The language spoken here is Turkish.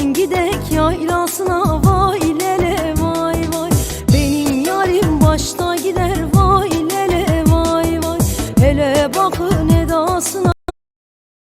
Gelin gidek yaylasına vay lele vay vay. Benim yarim başta gider vay lele vay vay. Hele bakın